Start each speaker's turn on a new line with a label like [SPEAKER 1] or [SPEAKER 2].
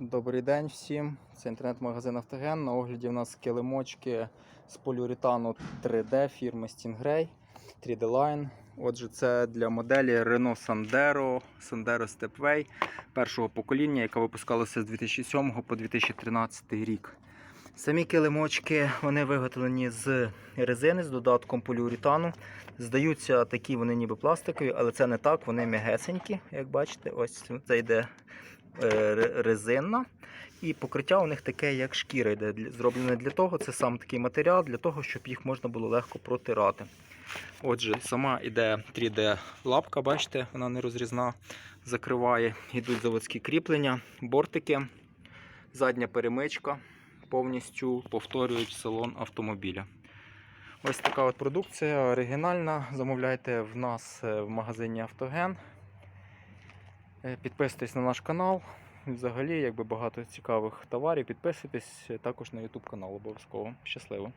[SPEAKER 1] Добрий день всім. Це інтернет-магазин Автоген. На огляді в нас килимочки з поліуретану 3D фірми Stingray 3D Line. Отже, це для моделі Renault Sandero, Sandero Stepway першого покоління, яка випускалася з 2007 по 2013 рік. Самі килимочки вони виготовлені з резини з додатком поліуретану. Здаються такі вони ніби пластикові, але це не так, вони м'ягесенькі, як бачите. Ось це йде резинна. І покриття у них таке, як шкіра йде. Зроблене для того, це сам такий матеріал, для того, щоб їх можна було легко протирати. Отже, сама іде 3D-лапка, бачите, вона не розрізна, закриває. Йдуть заводські кріплення, бортики, задня перемичка повністю повторюють салон автомобіля. Ось така от продукція оригінальна. Замовляйте в нас е, в магазині Автоген. Е, Підписуйтесь на наш канал. Взагалі, якби багато цікавих товарів, підписуйтесь також на YouTube канал обов'язково. Щасливо!